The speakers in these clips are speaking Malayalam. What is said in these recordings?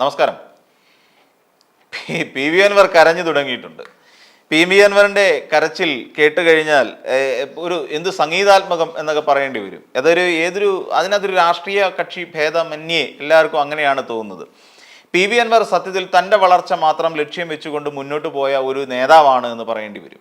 നമസ്കാരം. പി- വി അൻവർ കരഞ്ഞു തുടങ്ങിയിട്ടുണ്ട്. പി വി അൻവറിന്റെ കരച്ചിൽ കേട്ട് കഴിഞ്ഞാൽ ഒരു എന്ത് സംഗീതാത്മകം എന്നൊക്കെ പറയേണ്ടി വരും. അതൊരു ഏതൊരു അതിനകത്തൊരു രാഷ്ട്രീയ കക്ഷി ഭേദമന്യേ എല്ലാവർക്കും അങ്ങനെയാണ് തോന്നുന്നത്. പി വി അൻവർ സത്യത്തിൽ തന്റെ വളർച്ച മാത്രം ലക്ഷ്യം വെച്ചുകൊണ്ട് മുന്നോട്ട് പോയ ഒരു നേതാവാണ് എന്ന് പറയേണ്ടി വരും.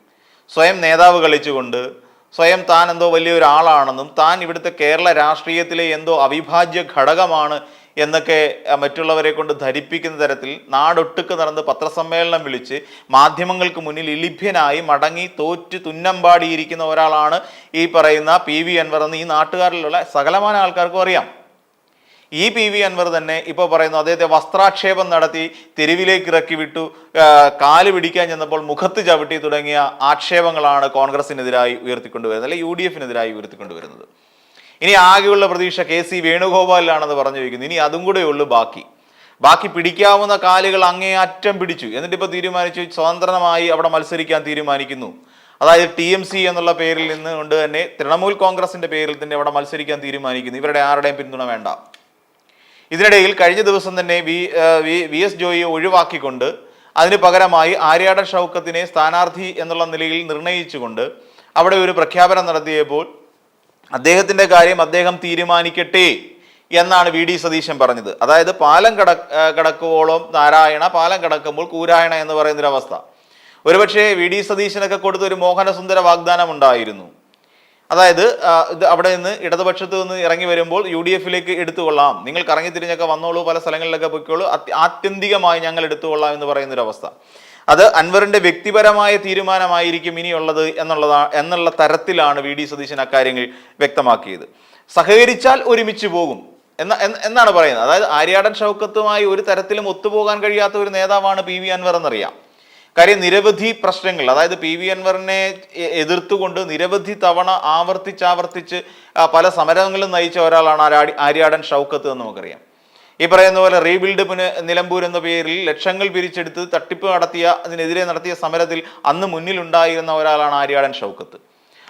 സ്വയം നേതാവ് കളിച്ചുകൊണ്ട് സ്വയം താൻ എന്തോ വലിയൊരാളാണെന്നും താൻ ഇവിടുത്തെ കേരള രാഷ്ട്രീയത്തിലെ എന്തോ അവിഭാജ്യ ഘടകമാണ് എന്നൊക്കെ മറ്റുള്ളവരെ കൊണ്ട് ധരിപ്പിക്കുന്ന തരത്തിൽ നാടൊട്ടുക്ക് നടന്ന് പത്രസമ്മേളനം വിളിച്ച് മാധ്യമങ്ങൾക്ക് മുന്നിൽ ഇലിഭ്യനായി മടങ്ങി തോറ്റ് തുന്നമ്പാടിയിരിക്കുന്ന ഒരാളാണ് ഈ പറയുന്ന പി വി അൻവർ എന്ന് ഈ നാട്ടുകാരിലുള്ള സകലമാന ആൾക്കാർക്കും അറിയാം. ഈ പി വി അൻവർ തന്നെ ഇപ്പോൾ പറയുന്നു അദ്ദേഹത്തെ വസ്ത്രാക്ഷേപം നടത്തി തെരുവിലേക്ക് ഇറക്കി വിട്ടു കാൽ പിടിക്കാൻ ചെന്നപ്പോൾ മുഖത്ത് ചവിട്ടി തുടങ്ങിയ ആക്ഷേപങ്ങളാണ് കോൺഗ്രസിനെതിരായി ഉയർത്തിക്കൊണ്ടുവരുന്നത് അല്ലെങ്കിൽ യു ഡി എഫിനെതിരായി ഉയർത്തിക്കൊണ്ടുവരുന്നത്. ഇനി ആകെയുള്ള പ്രതീക്ഷ കെ സി വേണുഗോപാലിലാണെന്ന് പറഞ്ഞു വയ്ക്കുന്നു ഇനി അതും കൂടെ ഉള്ളു ബാക്കി. ബാക്കി പിടിക്കാവുന്ന കാലുകൾ അങ്ങേ അറ്റം പിടിച്ചു. എന്നിട്ട് ഇപ്പോൾ തീരുമാനിച്ചു സ്വതന്ത്രമായി അവിടെ മത്സരിക്കാൻ തീരുമാനിക്കുന്നു. അതായത് ടി എം സി എന്നുള്ള പേരിൽ നിന്ന് കൊണ്ട് തന്നെ തൃണമൂൽ കോൺഗ്രസിന്റെ പേരിൽ തന്നെ അവിടെ മത്സരിക്കാൻ തീരുമാനിക്കുന്നു. ഇവരുടെ ആരുടെയും പിന്തുണ വേണ്ട. ഇതിനിടയിൽ കഴിഞ്ഞ ദിവസം തന്നെ വി വി- എസ് ജോയിയെ ഒഴിവാക്കിക്കൊണ്ട് അതിന് പകരമായി ആര്യാടൻ ഷൗക്കത്തിനെ സ്ഥാനാർത്ഥി എന്നുള്ള നിലയിൽ നിർണയിച്ചുകൊണ്ട് അവിടെ ഒരു പ്രഖ്യാപനം നടത്തിയപ്പോൾ അദ്ദേഹത്തിന്റെ കാര്യം അദ്ദേഹം തീരുമാനിക്കട്ടെ എന്നാണ് വി ഡി സതീശൻ പറഞ്ഞത്. അതായത് പാലം കട കടക്കുവോളം നാരായണ പാലം കടക്കുമ്പോൾ കൂരായണ എന്ന് പറയുന്നൊരവസ്ഥ. ഒരുപക്ഷെ വി ഡി സതീശനൊക്കെ കൊടുത്ത ഒരു മോഹനസുന്ദര വാഗ്ദാനം ഉണ്ടായിരുന്നു. അതായത് ഇത് അവിടെ നിന്ന് ഇടതുപക്ഷത്ത് നിന്ന് ഇറങ്ങി വരുമ്പോൾ യു ഡി എഫിലേക്ക് എടുത്തുകൊള്ളാം. നിങ്ങൾ കറങ്ങി തിരിഞ്ഞൊക്കെ വന്നോളൂ പല സ്ഥലങ്ങളിലൊക്കെ പൊയ്ക്കോളൂ. ആത്യന്തികമായി ഞങ്ങൾ എടുത്തുകൊള്ളാം എന്ന് പറയുന്ന ഒരു അവസ്ഥ. അത് അൻവറിന്റെ വ്യക്തിപരമായ തീരുമാനമായിരിക്കും ഇനിയുള്ളത് എന്നുള്ളതാ എന്നുള്ള തരത്തിലാണ് വി ഡി സതീശൻ അക്കാര്യങ്ങൾ വ്യക്തമാക്കിയത്. സഹകരിച്ചാൽ ഒരുമിച്ച് പോകും. എന്ന- എന്നാണ് പറയുന്നത്. അതായത് ആര്യാടൻ ഷൗക്കത്തുമായി ഒരു തരത്തിലും ഒത്തുപോകാൻ കഴിയാത്ത ഒരു നേതാവാണ് പി വി അൻവർ എന്നറിയാം. കാര്യം നിരവധി പ്രശ്നങ്ങൾ അതായത് പി വി അൻവറിനെ എതിർത്തുകൊണ്ട് നിരവധി തവണ ആവർത്തിച്ചാവർത്തിച്ച് പല സമരങ്ങളും നയിച്ച ഒരാളാണ് ആരാടി- ആര്യാടൻ ഷൗക്കത്ത് എന്ന് നമുക്കറിയാം. ഈ പറയുന്ന പോലെ റീബിൽഡ് പുന നിലമ്പൂർ എന്ന പേരിൽ ലക്ഷങ്ങൾ പിരിച്ചെടുത്ത് തട്ടിപ്പ് നടത്തിയ അതിനെതിരെ നടത്തിയ സമരത്തിൽ അന്ന് മുന്നിലുണ്ടായിരുന്ന ഒരാളാണ് ആര്യാടൻ ഷൗക്കത്ത്.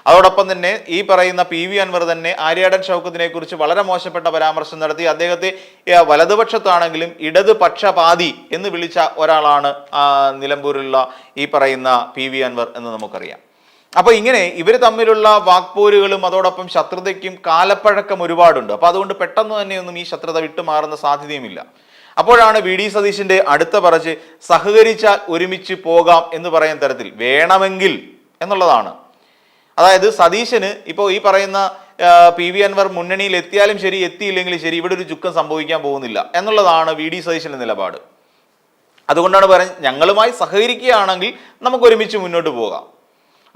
അതോടൊപ്പം തന്നെ ഈ പറയുന്ന പി വി അൻവർ തന്നെ ആര്യാടൻ ഷൗക്കത്തിനെ കുറിച്ച് വളരെ മോശപ്പെട്ട പരാമർശം നടത്തി. അദ്ദേഹത്തെ വലതുപക്ഷത്താണെങ്കിലും ഇടത് ഇടതുപക്ഷപാതി എന്ന് വിളിച്ച ഒരാളാണ് നിലമ്പൂരിലുള്ള ഈ പറയുന്ന പി വി അൻവർ എന്ന് നമുക്കറിയാം. അപ്പൊ ഇങ്ങനെ ഇവർ തമ്മിലുള്ള വാക്പോരുകളും അതോടൊപ്പം ശത്രുതയ്ക്കും കാലപ്പഴക്കം ഒരുപാടുണ്ട്. അപ്പൊ അതുകൊണ്ട് പെട്ടെന്ന് തന്നെയൊന്നും ഈ ശത്രുത വിട്ടുമാറുന്ന സാധ്യതയുമില്ല. അപ്പോഴാണ് വി ഡി സതീശിന്റെ അടുത്ത പറച്ച് സഹകരിച്ചാൽ ഒരുമിച്ച് പോകാം എന്ന് പറയുന്ന തരത്തിൽ വേണമെങ്കിൽ എന്നുള്ളതാണ്. അതായത് സതീശന് ഇപ്പോൾ ഈ പറയുന്ന പി വി അൻവർ മുന്നണിയിൽ എത്തിയാലും ശരി എത്തിയില്ലെങ്കിലും ശരി ഇവിടെ ഒരു ചുക്കം സംഭവിക്കാൻ പോകുന്നില്ല എന്നുള്ളതാണ് വി ഡി സതീശന്റെ നിലപാട്. അതുകൊണ്ടാണ് പറയുന്നത് ഞങ്ങളുമായി സഹകരിക്കുകയാണെങ്കിൽ നമുക്ക് ഒരുമിച്ച് മുന്നോട്ട് പോകാം.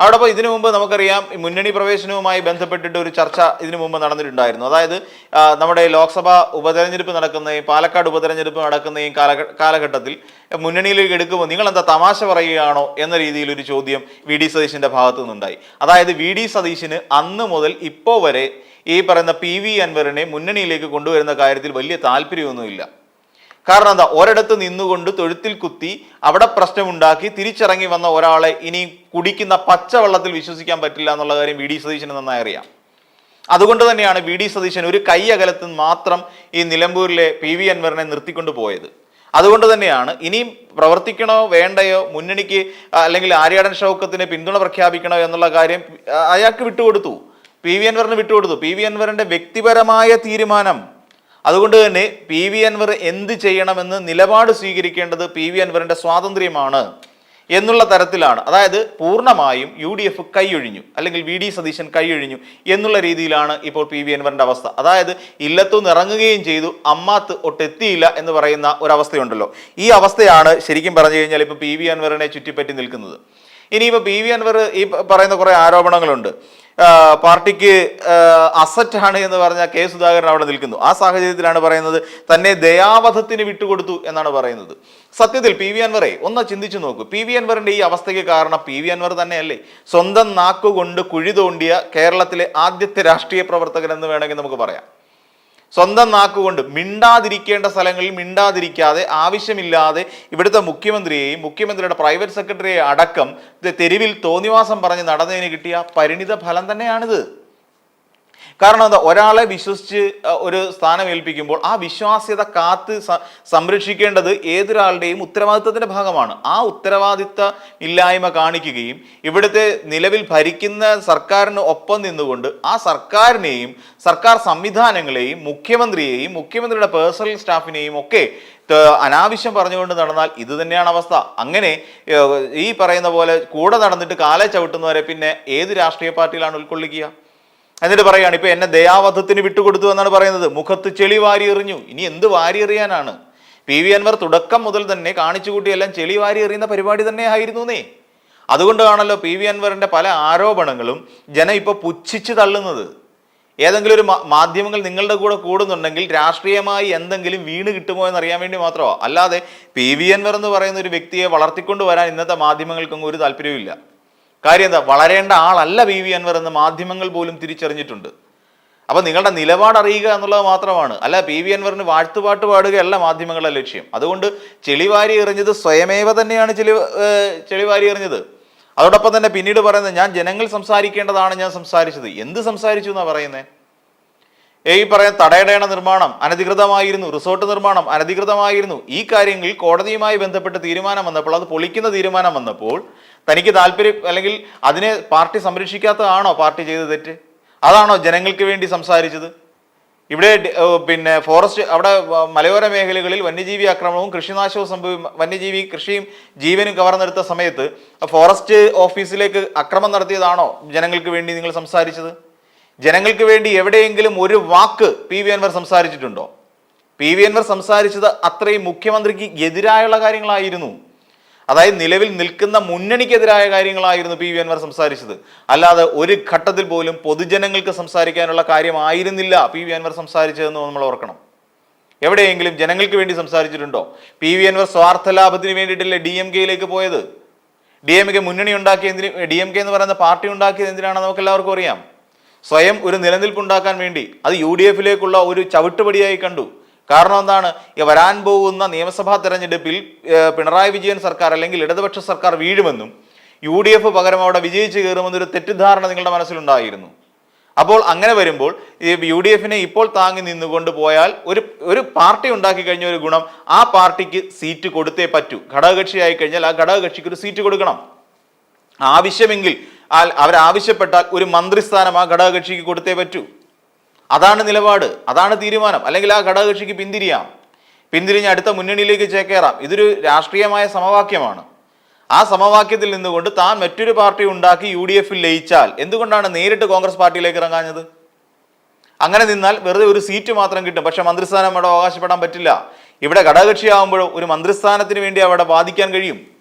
അവിടെ അപ്പോൾ ഇതിനു മുമ്പ് നമുക്കറിയാം മുന്നണി പ്രവേശനവുമായി ബന്ധപ്പെട്ടിട്ട് ഒരു ചർച്ച ഇതിനു മുമ്പ് നടന്നിട്ടുണ്ടായിരുന്നു. അതായത് നമ്മുടെ ലോക്സഭ ഉപതെരഞ്ഞെടുപ്പ് നടക്കുന്നതും പാലക്കാട് ഉപതെരഞ്ഞെടുപ്പ് നടക്കുന്നതും കാല കാലഘട്ടത്തിൽ മുന്നണിയിലേക്ക് എടുക്കുമ്പോൾ നിങ്ങൾ എന്താ തമാശ പറയുകയാണോ എന്ന രീതിയിൽ ഒരു ചോദ്യം വി ഡി സതീശിന്റെ ഭാഗത്തു നിന്നുണ്ടായി. അതായത് വി ഡി സതീശിന് അന്ന് മുതൽ ഇപ്പോൾ വരെ ഈ പറയുന്ന പി വി അൻവറിനെ മുന്നണിയിലേക്ക് കൊണ്ടുവരുന്ന കാര്യത്തിൽ വലിയ താല്പര്യമൊന്നുമില്ല. കാരണം എന്താ? ഒരിടത്ത് നിന്നുകൊണ്ട് തൊഴുത്തിൽ കുത്തി അവിടെ പ്രശ്നമുണ്ടാക്കി തിരിച്ചിറങ്ങി വന്ന ഒരാളെ ഇനി കുടിക്കുന്ന പച്ചവെള്ളത്തിൽ വിശ്വസിക്കാൻ പറ്റില്ല എന്നുള്ള കാര്യം വി ഡി സതീശന് നന്നായി അറിയാം. അതുകൊണ്ട് തന്നെയാണ് വി ഡി സതീശൻ ഒരു കൈ അകലത്ത് മാത്രം ഈ നിലമ്പൂരിലെ പി വി അൻവറിനെ നിർത്തിക്കൊണ്ട് പോയത്. അതുകൊണ്ട് തന്നെയാണ് ഇനിയും പ്രവർത്തിക്കണോ വേണ്ടയോ മുന്നണിക്ക് അല്ലെങ്കിൽ ആര്യാടൻ ഷൗക്കത്തിന് പിന്തുണ പ്രഖ്യാപിക്കണോ എന്നുള്ള കാര്യം അയാൾക്ക് വിട്ടുകൊടുത്തു. പി വി അൻവറിന് വിട്ടുകൊടുത്തു. പി വി അൻവറിന്റെ വ്യക്തിപരമായ തീരുമാനം അതുകൊണ്ട് തന്നെ പി വി അൻവർ എന്ത് ചെയ്യണമെന്ന് നിലപാട് സ്വീകരിക്കേണ്ടത് പി വി അൻവറിന്റെ സ്വാതന്ത്ര്യമാണ് എന്നുള്ള തരത്തിലാണ്. അതായത് പൂർണമായും യു ഡി എഫ് കൈയൊഴിഞ്ഞു അല്ലെങ്കിൽ വി ഡി സതീശൻ കൈയൊഴിഞ്ഞു എന്നുള്ള രീതിയിലാണ് ഇപ്പോൾ പി വി അൻവറിന്റെ അവസ്ഥ. അതായത് ഇല്ലത്തുനിന്ന് ഇറങ്ങുകയും ചെയ്തു അമ്മാത്ത് ഒട്ടെത്തിയില്ല എന്ന് പറയുന്ന ഒരവസ്ഥയുണ്ടല്ലോ. ഈ അവസ്ഥയാണ് ശരിക്കും പറഞ്ഞു കഴിഞ്ഞാൽ ഇപ്പോൾ പി വി അൻവറിനെ ചുറ്റിപ്പറ്റി നിൽക്കുന്നത്. ഇനിയിപ്പോൾ പി വി അൻവർ ഈ പറയുന്ന കുറേ ആരോപണങ്ങളുണ്ട്. പാർട്ടിക്ക് അസറ്റാണ് എന്ന് പറഞ്ഞ കെ സുധാകരൻ അവിടെ നിൽക്കുന്നു. ആ സാഹചര്യത്തിലാണ് പറയുന്നത് തന്നെ ദയാവധത്തിന് വിട്ടുകൊടുത്തു എന്നാണ് പറയുന്നത്. സത്യത്തിൽ പി വി അൻവറെ ഒന്ന് ചിന്തിച്ചു നോക്കൂ. പി വി അൻവറിന്റെ ഈ അവസ്ഥയ്ക്ക് കാരണം പി വി അൻവർ തന്നെയല്ലേ. സ്വന്തം നാക്കുകൊണ്ട് കുഴി തോണ്ടിയ കേരളത്തിലെ ആദ്യത്തെ രാഷ്ട്രീയ പ്രവർത്തകൻ എന്ന് വേണമെങ്കിൽ നമുക്ക് പറയാം. സ്വന്തം നാക്കുകൊണ്ട് മിണ്ടാതിരിക്കേണ്ട സ്ഥലങ്ങളിൽ മിണ്ടാതിരിക്കാതെ ആവശ്യമില്ലാതെ ഇവിടുത്തെ മുഖ്യമന്ത്രിയെയും മുഖ്യമന്ത്രിയുടെ പ്രൈവറ്റ് സെക്രട്ടറിയെ അടക്കം തെരുവിൽ തോന്നിവാസം പറഞ്ഞ് നടന്നതിന് കിട്ടിയ പരിണിത ഫലം തന്നെയാണിത്. കാരണം എന്താ? ഒരാളെ വിശ്വസിച്ച് ഒരു സ്ഥാനം ഏൽപ്പിക്കുമ്പോൾ ആ വിശ്വാസ്യത കാത്ത് സംരക്ഷിക്കേണ്ടത് ഏതൊരാളുടെയും ഉത്തരവാദിത്തത്തിന്റെ ഭാഗമാണ്. ആ ഉത്തരവാദിത്ത ഇല്ലായ്മ കാണിക്കുകയും ഇവിടുത്തെ നിലവിൽ ഭരിക്കുന്ന സർക്കാരിന് ഒപ്പം നിന്നുകൊണ്ട് ആ സർക്കാരിനെയും സർക്കാർ സംവിധാനങ്ങളെയും മുഖ്യമന്ത്രിയെയും മുഖ്യമന്ത്രിയുടെ പേഴ്സണൽ സ്റ്റാഫിനെയും ഒക്കെ അനാവശ്യം പറഞ്ഞുകൊണ്ട് നടന്നാൽ ഇത് തന്നെയാണ് അവസ്ഥ. അങ്ങനെ ഈ പറയുന്ന പോലെ കൂടെ നടന്നിട്ട് കാലെ ചവിട്ടുന്നവരെ പിന്നെ ഏത് രാഷ്ട്രീയ പാർട്ടിയിലാണ് ഉൾക്കൊള്ളിക്കുക? എന്നിട്ട് പറയാണ് ഇപ്പൊ എന്നെ ദയാവധത്തിന് വിട്ടുകൊടുത്തു എന്നാണ് പറയുന്നത്. മുഖത്ത് ചെളി വാരി എറിഞ്ഞു. ഇനി എന്ത് വാരി എറിയാനാണ്? പി. വി. അൻവർ തുടക്കം മുതൽ തന്നെ കാണിച്ചുകൂട്ടിയെല്ലാം ചെളി വാരി എറിയുന്ന പരിപാടി തന്നെ ആയിരുന്നു നേ അതുകൊണ്ടാണല്ലോ പി. വി. അൻവറിന്റെ പല ആരോപണങ്ങളും ജനം ഇപ്പൊ പുച്ഛിച്ച് തള്ളുന്നത്. ഏതെങ്കിലും ഒരു മാധ്യമങ്ങൾ നിങ്ങളുടെ കൂടെ കൂടുന്നുണ്ടെങ്കിൽ രാഷ്ട്രീയമായി എന്തെങ്കിലും വീണ് കിട്ടുമോ എന്ന് അറിയാൻ വേണ്ടി മാത്രമോ. അല്ലാതെ പി. വി. അൻവർ എന്ന് പറയുന്ന ഒരു വ്യക്തിയെ വളർത്തിക്കൊണ്ടു വരാൻ ഇന്നത്തെ മാധ്യമങ്ങൾക്കൊന്നും ഒരു താല്പര്യവുമില്ല. കാര്യം എന്താ? വളരേണ്ട ആളല്ല പി വി അൻവർ എന്ന് മാധ്യമങ്ങൾ പോലും തിരിച്ചറിഞ്ഞിട്ടുണ്ട്. അപ്പം നിങ്ങളുടെ നിലപാട് അറിയുക എന്നുള്ളത് മാത്രമാണ്. അല്ല പി വി അൻവറിന് വാഴ്ത്തുപാട്ട് പാടുകയല്ല മാധ്യമങ്ങളുടെ ലക്ഷ്യം. അതുകൊണ്ട് ചെളിവാരി എറിഞ്ഞത് സ്വയമേവ തന്നെയാണ് ചെളി ചെളിവാരി എറിഞ്ഞത്. അതോടൊപ്പം തന്നെ പിന്നീട് പറയുന്നത് ഞാൻ ജനങ്ങൾ സംസാരിക്കേണ്ടതാണ് ഞാൻ സംസാരിച്ചത്. എന്ത് സംസാരിച്ചു എന്നാണ് പറയുന്നത് ഈ പറയാൻ തടയടയണ നിർമ്മാണം അനധികൃതമായിരുന്നു. റിസോർട്ട് നിർമ്മാണം അനധികൃതമായിരുന്നു. ഈ കാര്യങ്ങളിൽ കോടതിയുമായി ബന്ധപ്പെട്ട് തീരുമാനം വന്നപ്പോൾ അത് പൊളിക്കുന്ന തീരുമാനം വന്നപ്പോൾ തനിക്ക് താല്പര്യം അല്ലെങ്കിൽ അതിനെ പാർട്ടി സംരക്ഷിക്കാത്തതാണോ പാർട്ടി ചെയ്ത തെറ്റ്? അതാണോ ജനങ്ങൾക്ക് വേണ്ടി സംസാരിച്ചത്? ഇവിടെ പിന്നെ ഫോറസ്റ്റ് അവിടെ മലയോര മേഖലകളിൽ വന്യജീവി ആക്രമണവും കൃഷിനാശവും സംഭവി വന്യജീവി കൃഷിയും ജീവനും കവർന്നെടുത്ത സമയത്ത് ഫോറസ്റ്റ് ഓഫീസിലേക്ക് അക്രമം നടത്തിയതാണോ ജനങ്ങൾക്ക് വേണ്ടി നിങ്ങൾ സംസാരിച്ചത്? ജനങ്ങൾക്ക് വേണ്ടി എവിടെയെങ്കിലും ഒരു വാക്ക് പി വി അൻവർ സംസാരിച്ചിട്ടുണ്ടോ? പി വി അൻവർ സംസാരിച്ചത് അത്രയും മുഖ്യമന്ത്രിക്ക് എതിരായുള്ള കാര്യങ്ങളായിരുന്നു. അതായത് നിലവിൽ നിൽക്കുന്ന മുന്നണിക്കെതിരായ കാര്യങ്ങളായിരുന്നു പി വി അൻവർ സംസാരിച്ചത്. അല്ലാതെ ഒരു ഘട്ടത്തിൽ പോലും പൊതുജനങ്ങൾക്ക് സംസാരിക്കാനുള്ള കാര്യമായിരുന്നില്ല പി വി അൻവർ സംസാരിച്ചതെന്ന് നമ്മൾ ഓർക്കണം. എവിടെയെങ്കിലും ജനങ്ങൾക്ക് വേണ്ടി സംസാരിച്ചിട്ടുണ്ടോ? പി വി അൻവർ സ്വാർത്ഥ ലാഭത്തിന് വേണ്ടിയിട്ടല്ലേ ഡി എം കെയിലേക്ക് പോയത്? ഡി എം കെ മുന്നണി ഉണ്ടാക്കിയ എന്തിന് ഡി എം കെ എന്ന് പറയുന്ന പാർട്ടി ഉണ്ടാക്കിയത് എന്തിനാണെന്ന് നമുക്ക് എല്ലാവർക്കും അറിയാം. സ്വയം ഒരു നിലനിൽപ്പ് ഉണ്ടാക്കാൻ വേണ്ടി അത് യു ഡി എഫിലേക്കുള്ള ഒരു ചവിട്ടുപടിയായി കണ്ടു. കാരണം എന്താണ്? ഈ വരാൻ പോകുന്ന നിയമസഭാ തെരഞ്ഞെടുപ്പിൽ പിണറായി വിജയൻ സർക്കാർ അല്ലെങ്കിൽ ഇടതുപക്ഷ സർക്കാർ വീഴുമെന്നും യു ഡി എഫ് പകരം അവിടെ വിജയിച്ച് കയറുമെന്നൊരു തെറ്റിദ്ധാരണ നിങ്ങളുടെ മനസ്സിലുണ്ടായിരുന്നു. അപ്പോൾ അങ്ങനെ വരുമ്പോൾ ഈ യു ഡി എഫിനെ ഇപ്പോൾ താങ്ങി നിന്നുകൊണ്ട് പോയാൽ ഒരു ഒരു പാർട്ടി ഉണ്ടാക്കി കഴിഞ്ഞ ഒരു ഗുണം ആ പാർട്ടിക്ക് സീറ്റ് കൊടുത്തേ പറ്റൂ. ഘടകകക്ഷിയായി കഴിഞ്ഞാൽ ആ ഘടകകക്ഷിക്ക് ഒരു സീറ്റ് കൊടുക്കണം. ആവശ്യമെങ്കിൽ അവരാവശ്യപ്പെട്ടാൽ ഒരു മന്ത്രിസ്ഥാനം ആ ഘടകകക്ഷിക്ക് കൊടുത്തേ പറ്റൂ. അതാണ് നിലപാട് അതാണ് തീരുമാനം. അല്ലെങ്കിൽ ആ ഘടകകക്ഷിക്ക് പിന്തിരിയാം. പിന്തിരിഞ്ഞ് അടുത്ത മുന്നണിയിലേക്ക് ചേക്കേറാം. ഇതൊരു രാഷ്ട്രീയമായ സമവാക്യമാണ്. ആ സമവാക്യത്തിൽ നിന്നുകൊണ്ട് താൻ മറ്റൊരു പാർട്ടി ഉണ്ടാക്കി യു ഡി എഫിൽ ലയിച്ചാൽ എന്തുകൊണ്ടാണ് നേരിട്ട് കോൺഗ്രസ് പാർട്ടിയിലേക്ക് ഇറങ്ങാഞ്ഞത്? അങ്ങനെ നിന്നാൽ വെറുതെ ഒരു സീറ്റ് മാത്രം കിട്ടും. പക്ഷെ മന്ത്രിസ്ഥാനം അവിടെ അവകാശപ്പെടാൻ പറ്റില്ല. ഇവിടെ ഘടകകക്ഷിയാകുമ്പോഴോ ഒരു മന്ത്രിസ്ഥാനത്തിന് വേണ്ടി അവിടെ ബാധിക്കാൻ കഴിയും.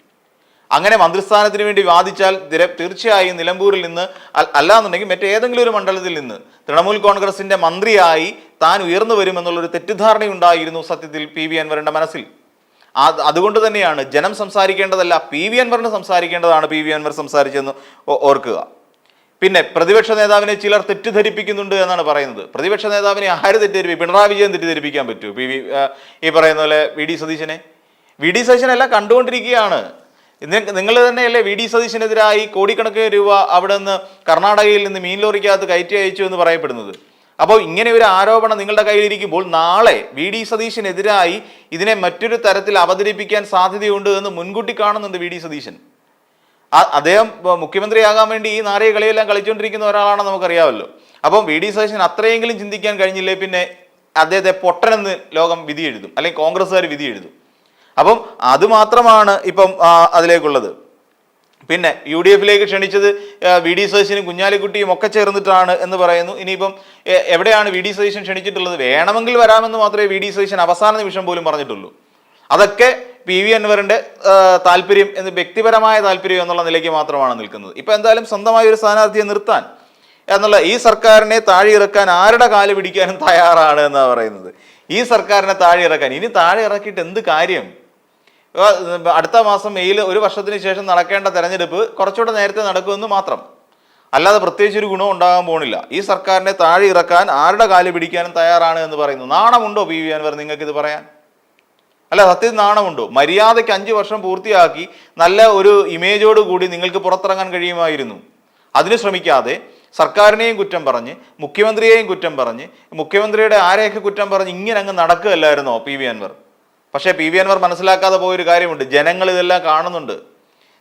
അങ്ങനെ മന്ത്രിസ്ഥാനത്തിന് വേണ്ടി വാദിച്ചാൽ തീർച്ചയായും നിലമ്പൂരിൽ നിന്ന് അല്ല അല്ലാന്നുണ്ടെങ്കിൽ മറ്റേതെങ്കിലും ഒരു മണ്ഡലത്തിൽ നിന്ന് തൃണമൂൽ കോൺഗ്രസിന്റെ മന്ത്രിയായി താൻ ഉയർന്നു വരുമെന്നുള്ളൊരു തെറ്റിദ്ധാരണയുണ്ടായിരുന്നു സത്യത്തിൽ പി വി അൻവറിന്റെ മനസ്സിൽ. അത് അതുകൊണ്ട് തന്നെയാണ് ജനം സംസാരിക്കേണ്ടതല്ല പി വി അൻവറിന് സംസാരിക്കേണ്ടതാണ് പി വി അൻവർ സംസാരിച്ചെന്ന് ഓർക്കുക. പിന്നെ പ്രതിപക്ഷ നേതാവിനെ ചിലർ തെറ്റിദ്ധരിപ്പിക്കുന്നുണ്ട് എന്നാണ് പറയുന്നത്. പ്രതിപക്ഷ നേതാവിനെ ആര് തെറ്റിദ്ധരിപ്പിക്കും പിണറായി വിജയൻ തെറ്റിദ്ധരിപ്പിക്കാൻ പറ്റൂ? പി വി ഈ പറയുന്ന പോലെ വി ഡി സതീശനെ. വി ഡി സതീശനെല്ലാം കണ്ടുകൊണ്ടിരിക്കുകയാണ്. നിങ്ങൾ തന്നെയല്ലേ വി ഡി സതീശിനെതിരായി കോടിക്കണക്കിന് രൂപ അവിടെ നിന്ന് കർണാടകയിൽ നിന്ന് മീൻ ലോറിക്കകത്ത് കയറ്റി അയച്ചു എന്ന് പറയപ്പെടുന്നത്. അപ്പോൾ ഇങ്ങനെ ഒരു ആരോപണം നിങ്ങളുടെ കയ്യിലിരിക്കുമ്പോൾ നാളെ വി ഡി സതീശിനെതിരായി ഇതിനെ മറ്റൊരു തരത്തിൽ അവതരിപ്പിക്കാൻ സാധ്യതയുണ്ട് എന്ന് മുൻകൂട്ടി കാണുന്നുണ്ട് വി ഡി സതീശൻ. അദ്ദേഹം മുഖ്യമന്ത്രിയാകാൻ വേണ്ടി ഈ നാറിയ കളിയെല്ലാം കളിച്ചുകൊണ്ടിരിക്കുന്ന ഒരാളാണെന്ന് നമുക്കറിയാമല്ലോ. അപ്പം വി ഡി സതീശൻ അത്രയെങ്കിലും ചിന്തിക്കാൻ കഴിഞ്ഞില്ലേ? പിന്നെ അദ്ദേഹത്തെ പൊട്ടനെന്ന് ലോകം വിധി എഴുതും അല്ലെങ്കിൽ കോൺഗ്രസ്സുകാർ വിധി എഴുതും അപ്പം അതുമാത്രമാണ് ഇപ്പം അതിലേക്കുള്ളത്. പിന്നെ യു ഡി എഫിലേക്ക് ക്ഷണിച്ചത് വി ഡി സതീശനും കുഞ്ഞാലിക്കുട്ടിയും ഒക്കെ ചേർന്നിട്ടാണ് എന്ന് പറയുന്നു. ഇനിയിപ്പം എവിടെയാണ് വി ഡി സതീശൻ ക്ഷണിച്ചിട്ടുള്ളത്? വേണമെങ്കിൽ വരാമെന്ന് മാത്രമേ വി ഡി സതീശൻ അവസാന നിമിഷം പോലും പറഞ്ഞിട്ടുള്ളൂ. അതൊക്കെ പി വി അൻവറിന്റെ താല്പര്യം എന്ന് വ്യക്തിപരമായ താല്പര്യം എന്നുള്ള നിലയ്ക്ക് മാത്രമാണ് നിൽക്കുന്നത്. ഇപ്പം എന്തായാലും സ്വന്തമായ ഒരു സ്ഥാനാർത്ഥിയെ നിർത്താൻ എന്നുള്ള ഈ സർക്കാരിനെ താഴെ ഇറക്കാൻ ആരുടെ കാൽ പിടിക്കാനും തയ്യാറാണ് എന്നാണ് പറയുന്നത്. ഈ സർക്കാരിനെ താഴെ ഇറക്കാൻ. ഇനി താഴെ ഇറക്കിയിട്ട് എന്ത് കാര്യം? അടുത്ത മാസം മെയ്യിൽ ഒരു വർഷത്തിന് ശേഷം നടക്കേണ്ട തെരഞ്ഞെടുപ്പ് കുറച്ചുകൂടെ നേരത്തെ നടക്കുമെന്ന് മാത്രം. അല്ലാതെ പ്രത്യേകിച്ച് ഒരു ഗുണം ഉണ്ടാകാൻ പോകുന്നില്ല. ഈ സർക്കാരിനെ താഴെ ഇറക്കാൻ ആരുടെ കാൽ പിടിക്കാനും തയ്യാറാണ് എന്ന് പറയുന്നു. നാണമുണ്ടോ പി. വി. അൻവർ നിങ്ങൾക്ക് ഇത് പറയാൻ? അല്ല സത്യത്തിൽ നാണമുണ്ടോ? മര്യാദയ്ക്ക് അഞ്ച് വർഷം പൂർത്തിയാക്കി നല്ല ഒരു ഇമേജോട് കൂടി നിങ്ങൾക്ക് പുറത്തിറങ്ങാൻ കഴിയുമായിരുന്നു. അതിന് ശ്രമിക്കാതെ സർക്കാരിനെയും കുറ്റം പറഞ്ഞ് മുഖ്യമന്ത്രിയെയും കുറ്റം പറഞ്ഞ് മുഖ്യമന്ത്രിയുടെ ആരെയൊക്കെ കുറ്റം പറഞ്ഞ് ഇങ്ങനെ അങ്ങ് നടക്കുകയല്ലായിരുന്നോ പി. വി. അൻവർ? പക്ഷേ പി വി അൻവർ മനസ്സിലാക്കാതെ പോയൊരു കാര്യമുണ്ട്. ജനങ്ങൾ ഇതെല്ലാം കാണുന്നുണ്ട്.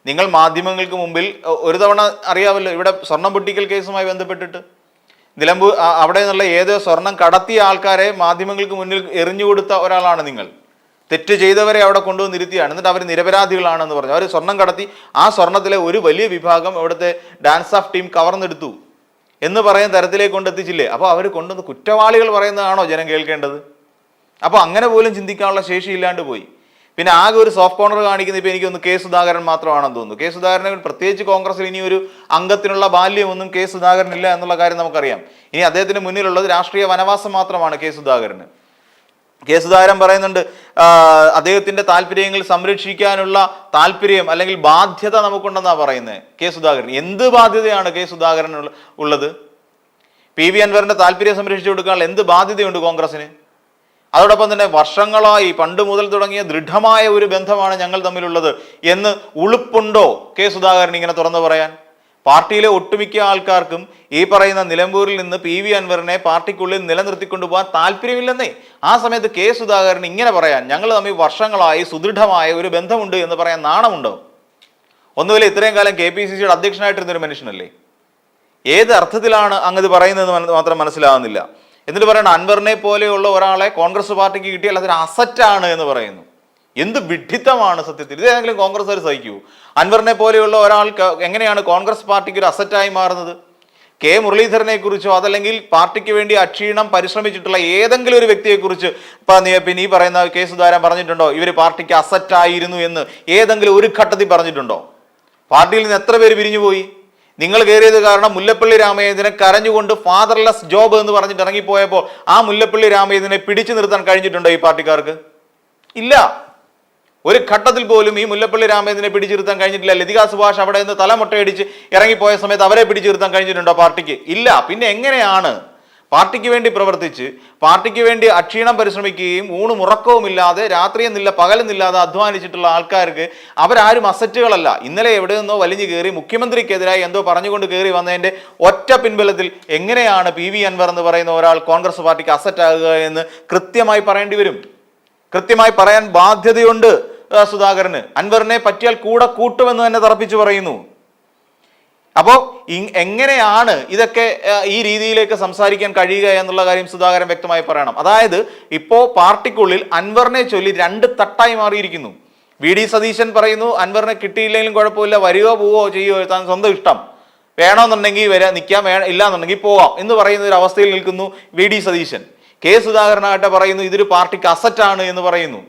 നിങ്ങൾ മാധ്യമങ്ങൾക്ക് മുമ്പിൽ ഒരു തവണ അറിയാമല്ലോ ഇവിടെ സ്വർണം പൊട്ടിക്കൽ കേസുമായി ബന്ധപ്പെട്ടിട്ട്. നിലമ്പൂർ അവിടെ നിന്നുള്ള ഏതോ സ്വർണം കടത്തിയ ആൾക്കാരെ മാധ്യമങ്ങൾക്ക് മുന്നിൽ എറിഞ്ഞുകൊടുത്ത ഒരാളാണ് നിങ്ങൾ. തെറ്റ് ചെയ്തവരെ അവിടെ കൊണ്ടുവന്ന് ഇരുത്തിയാണ്. എന്നിട്ട് അവർ നിരപരാധികളാണെന്ന് പറഞ്ഞു. അവർ സ്വർണം കടത്തി ആ സ്വർണത്തിലെ ഒരു വലിയ വിഭാഗം അവിടുത്തെ ഡാൻസ് ഓഫ് ടീം കവർന്നെടുത്തു. എന്ന് പറയുന്ന തരത്തിലേക്ക് കൊണ്ടെത്തിച്ചില്ലേ? അപ്പോൾ അവർ കൊണ്ടുവന്ന് കുറ്റവാളികൾ പറയുന്നതാണോ ജനം കേൾക്കേണ്ടത്? അപ്പോൾ അങ്ങനെ പോലും ചിന്തിക്കാനുള്ള ശേഷി ഇല്ലാണ്ട് പോയി. പിന്നെ ആകെ ഒരു സോഫ്റ്റ് കോർണർ കാണിക്കുന്ന ഇപ്പോൾ എനിക്കൊന്ന് കെ സുധാകരൻ മാത്രമാണെന്ന് തോന്നുന്നു. കെ സുധാകരനെ പ്രത്യേകിച്ച് കോൺഗ്രസ്സിൽ ഇനി ഒരു അംഗത്തിനുള്ള ബാല്യമൊന്നും കെ സുധാകരൻ ഇല്ല എന്നുള്ള കാര്യം നമുക്കറിയാം. ഇനി അദ്ദേഹത്തിന് മുന്നിലുള്ളത് രാഷ്ട്രീയ വനവാസം മാത്രമാണ് കെ സുധാകരന്. കെ സുധാകരൻ പറയുന്നുണ്ട് അദ്ദേഹത്തിന്റെ താല്പര്യങ്ങൾ സംരക്ഷിക്കാനുള്ള താല്പര്യം അല്ലെങ്കിൽ ബാധ്യത നമുക്കുണ്ടെന്നാണ് പറയുന്നത് കെ സുധാകരൻ. എന്ത് ബാധ്യതയാണ് കെ സുധാകരൻ ഉള്ളത്? പി വി അൻവറിന്റെ താല്പര്യം സംരക്ഷിച്ചു കൊടുക്കാനുള്ള എന്ത് ബാധ്യതയുണ്ട് കോൺഗ്രസിന് അതോടൊപ്പം തന്നെ വർഷങ്ങളായി പണ്ട് മുതൽ തുടങ്ങിയ ദൃഢമായ ഒരു ബന്ധമാണ് ഞങ്ങൾ തമ്മിലുള്ളത്. എന്ന് ഉളുപ്പുണ്ടോ? കെ സുധാകരൻ ഇങ്ങനെ തുറന്നു പറയാൻ. പാർട്ടിയിലെ ഒട്ടുമിക്ക ആൾക്കാർക്കും ഈ പറയുന്ന നിലമ്പൂരിൽ നിന്ന് പി വി അൻവറിനെ പാർട്ടിക്കുള്ളിൽ നിലനിർത്തിക്കൊണ്ടു പോകാൻ താല്പര്യമില്ലെന്നേ. ആ സമയത്ത് കെ സുധാകരൻ ഇങ്ങനെ പറയാൻ ഞങ്ങൾ തമ്മിൽ വർഷങ്ങളായി സുദൃഢമായ ഒരു ബന്ധമുണ്ട് എന്ന് പറയാൻ നാണമുണ്ടോ? ഒന്നുമില്ല ഇത്രയും കാലം കെ പി സി സിയുടെ അധ്യക്ഷനായിട്ടിരുന്ന ഒരു മനുഷ്യനല്ലേ? ഏത് അർത്ഥത്തിലാണ് അങ്ങത് പറയുന്നത് മാത്രം മനസ്സിലാകുന്നില്ല എന്നിട്ട് പറയണം അൻവറിനെ പോലെയുള്ള ഒരാളെ കോൺഗ്രസ് പാർട്ടിക്ക് കിട്ടിയാൽ അതൊരു അസറ്റാണ് എന്ന് പറയുന്നു. എന്ത് വിഡിത്തമാണ് സത്യത്തിൽ. ഇത് ഏതെങ്കിലും കോൺഗ്രസ്സുകാർ സഹിക്കൂ. അൻവറിനെ പോലെയുള്ള ഒരാൾക്ക് എങ്ങനെയാണ് കോൺഗ്രസ് പാർട്ടിക്ക് ഒരു അസറ്റായി മാറുന്നത്? കെ മുരളീധരനെ കുറിച്ചോ അതല്ലെങ്കിൽ പാർട്ടിക്ക് വേണ്ടി അക്ഷീണം പരിശ്രമിച്ചിട്ടുള്ള ഏതെങ്കിലും ഒരു വ്യക്തിയെക്കുറിച്ച് പിന്നെ ഈ പറയുന്ന കെ സുധാരൻ പറഞ്ഞിട്ടുണ്ടോ? ഇവർ പാർട്ടിക്ക് അസറ്റായിരുന്നു എന്ന് ഏതെങ്കിലും ഒരു ഘട്ടത്തിൽ പറഞ്ഞിട്ടുണ്ടോ? പാർട്ടിയിൽ നിന്ന് എത്ര പേര് പിരിഞ്ഞുപോയി? നിങ്ങൾ കയറിയത് കാരണം മുല്ലപ്പള്ളി രാമചന്ദ്രനെ കരഞ്ഞുകൊണ്ട് ഫാദർലെസ് ജോബ് എന്ന് പറഞ്ഞിട്ട് ഇറങ്ങിപ്പോയപ്പോൾ ആ മുല്ലപ്പള്ളി രാമചന്ദ്രനെ പിടിച്ചു നിർത്താൻ കഴിഞ്ഞിട്ടുണ്ടോ ഈ പാർട്ടിക്കാർക്ക്? ഇല്ല. ഒരു ഘട്ടത്തിൽ പോലും ഈ മുല്ലപ്പള്ളി രാമചന്ദ്രനെ പിടിച്ചു നിർത്താൻ കഴിഞ്ഞിട്ടില്ല. ലതിക സുഭാഷ് അവിടെ നിന്ന് തലമുട്ടയടിച്ച് ഇറങ്ങിപ്പോയ സമയത്ത് അവരെ പിടിച്ചു നിർത്താൻ കഴിഞ്ഞിട്ടുണ്ടോ പാർട്ടിക്ക്? ഇല്ല. പിന്നെ എങ്ങനെയാണ് പാർട്ടിക്ക് വേണ്ടി പ്രവർത്തിച്ച് പാർട്ടിക്ക് വേണ്ടി അക്ഷീണം പരിശ്രമിക്കുകയും ഊണും ഉറക്കവുമില്ലാതെ രാത്രിയെന്നില്ല പകലെന്നില്ലാതെ അധ്വാനിച്ചിട്ടുള്ള ആൾക്കാർക്ക് അവരാരും അസറ്റുകളല്ല. ഇന്നലെ എവിടെ നിന്നോ വലിഞ്ഞു കയറി മുഖ്യമന്ത്രിക്കെതിരായി എന്തോ പറഞ്ഞുകൊണ്ട് കയറി വന്നതിന്റെ ഒറ്റ പിൻബലത്തിൽ എങ്ങനെയാണ് പി വി അൻവർ എന്ന് പറയുന്ന ഒരാൾ കോൺഗ്രസ് പാർട്ടിക്ക് അസറ്റാകുക എന്ന് കൃത്യമായി പറയേണ്ടി വരും. കൃത്യമായി പറയാൻ ബാധ്യതയുണ്ട് സുധാകരന്. അൻവറിനെ പറ്റിയാൽ കൂടെ കൂട്ടുമെന്ന് തന്നെ തറപ്പിച്ചു പറയുന്നു. അപ്പോൾ എങ്ങനെയാണ് ഇതൊക്കെ ഈ രീതിയിലേക്ക് സംസാരിക്കാൻ കഴിയുക എന്നുള്ള കാര്യം സുധാകരൻ വ്യക്തമായി പറയണം. അതായത് ഇപ്പോൾ പാർട്ടിക്കുള്ളിൽ അൻവറിനെ ചൊല്ലി രണ്ട് തട്ടായി മാറിയിരിക്കുന്നു. വി ഡി സതീശൻ പറയുന്നു അൻവറിനെ കിട്ടിയില്ലെങ്കിലും കുഴപ്പമില്ല വരികയോ പോവുകയോ ചെയ്യുകയോ താൻ സ്വന്തം ഇഷ്ടം. വേണമെന്നുണ്ടെങ്കിൽ വരാൻ നിൽക്കാം വേ ഇല്ലാന്നുണ്ടെങ്കിൽ പോവാം എന്ന് പറയുന്ന ഒരു അവസ്ഥയിൽ നിൽക്കുന്നു വി ഡി സതീശൻ. കെ സുധാകരനാകട്ടെ പറയുന്നു ഇതൊരു പാർട്ടിക്ക് അസറ്റാണ് എന്ന് പറയുന്നു.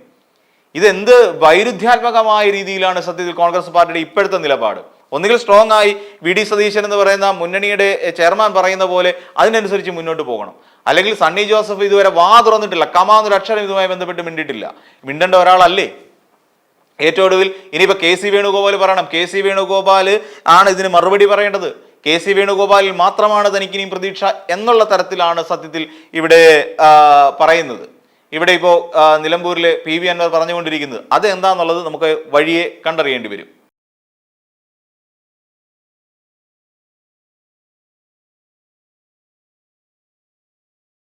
ഇതെന്ത് വൈരുദ്ധ്യാത്മകമായ രീതിയിലാണ് സത്യത്തിൽ കോൺഗ്രസ് പാർട്ടിയുടെ ഇപ്പോഴത്തെ നിലപാട്. ഒന്നുകിൽ സ്ട്രോങ് ആയി വി ഡി സതീശൻ എന്ന് പറയുന്ന മുന്നണിയുടെ ചെയർമാൻ പറയുന്ന പോലെ അതിനനുസരിച്ച് മുന്നോട്ട് പോകണം. അല്ലെങ്കിൽ സണ്ണി ജോസഫ് ഇതുവരെ വാ തുറന്നിട്ടില്ല. കമാന്നൊരു അക്ഷരം ഇതുമായി ബന്ധപ്പെട്ട് മിണ്ടിട്ടില്ല മിണ്ടേണ്ട ഒരാളല്ലേ? ഏറ്റവും ഒടുവിൽ ഇനിയിപ്പോൾ കെ സി വേണുഗോപാൽ പറയണം. കെ സി വേണുഗോപാൽ ആണ് ഇതിന് മറുപടി പറയേണ്ടത്. കെ സി വേണുഗോപാലിൽ മാത്രമാണ് തനിക്ക് ഇനിയും പ്രതീക്ഷ എന്നുള്ള തരത്തിലാണ് സത്യത്തിൽ ഇവിടെ പറയുന്നത്. ഇവിടെ ഇപ്പോൾ നിലമ്പൂരിലെ പി വി അൻവർ പറഞ്ഞുകൊണ്ടിരിക്കുന്നത്. അത് എന്താന്നുള്ളത് നമുക്ക് വഴിയെ കണ്ടറിയേണ്ടി വരും.